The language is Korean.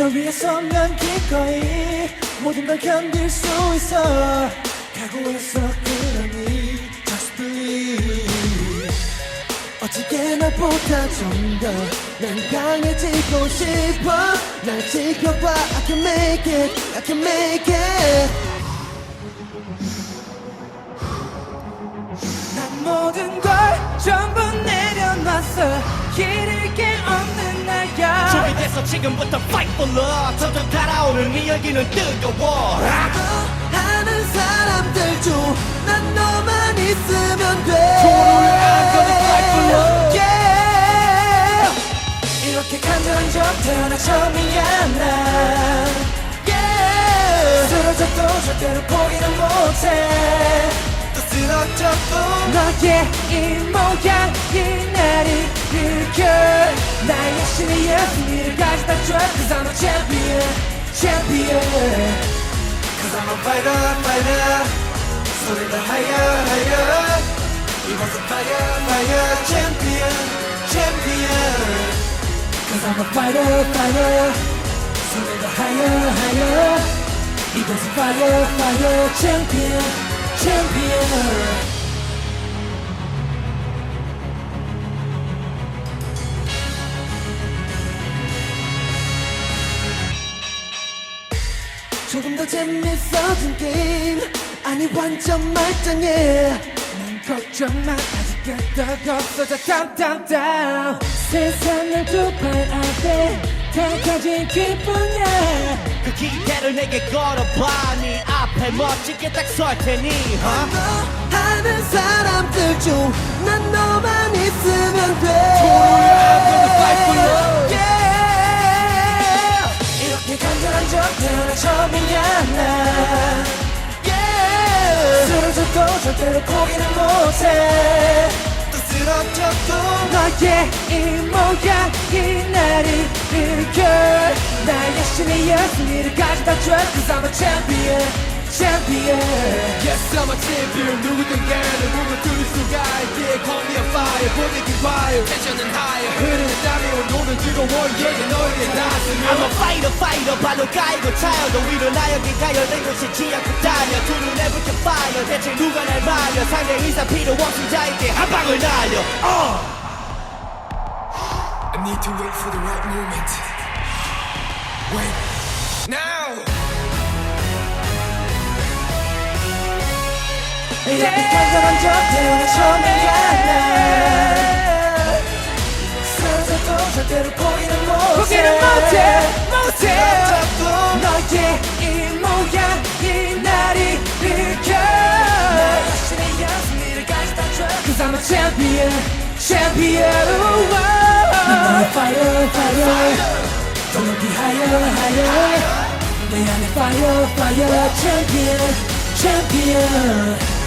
널 위해서면 기꺼이 모든 걸 견딜 수 있어. 각오해서 그러니 Just believe. 어떻게 너보다 좀 더난 강해지고 싶어. 날 지켜봐 I can make it I can make it. 난 모든 걸 전부 내려놨어. 게 없는 준비됐어 지금부터 fight for love 점점 달아오는 네 열기는 뜨거워 하는 사람들 중 난 너만 있으면 돼 I'm gonna fight for love. yeah. 이렇게 간절한 적 태어나 처음이야 난 yeah. 쓰러져도 절대로 포기는 못해 또 쓰러져도 너의 이 모양 이 나를 일으켜 나의 cause I'm a champion, champion. Cause I'm a fighter, fighter. Soaring the higher, higher. He was a fire, fire. Champion, champion. Cause I'm a fighter, fighter. Soaring the higher, higher. He was a fire, fire. Champion, champion. 조금 더 재밌어진 게임 아니 완전 말짱해. 난 걱정 마 아직 끄떡 없어져 down 세상을 두팔 앞에 다 가진 기분이야. 그 기대를 내게 걸어봐 네 앞에 멋지게 딱 설 테니 huh? 너 하는 사람들 중 절대로 포기는 못해. 또 쓰러져도 너의 이 모양이 나를 일으켜 나의 신의 승리를 가져다 줘 Cause I'm a champion champion Yes I'm a champion 누구든 간에 무너뜨릴 수가 있게 Call me a fire 분위기 fire 텐션은 higher 흐르는 땀이 온도는 뜨거워 yeah 너에게 닿았으면 I'm a fighter fighter 발로 까이고 차요 너 위로 나에게 가열된 것이 지않고 달려 두 눈에 붙여 fire 대체 누가 날 말려 상대 의사 필요 없은 자에게 한 방을 날려 uh. I need to wait for the right moment. Wait. Now! 이렇게 간절한 적 태어나 처음이야 난 쓰러져도 절대로 포기는 못해 포기는 못해, 못해 너의 이 모양이 나를 일으켜 나의 신의 승리를 가져다 줘 Cause I'm a champion champion 난 너의 fire fire 더 높이 higher higher 내 안에 fire fire champion champion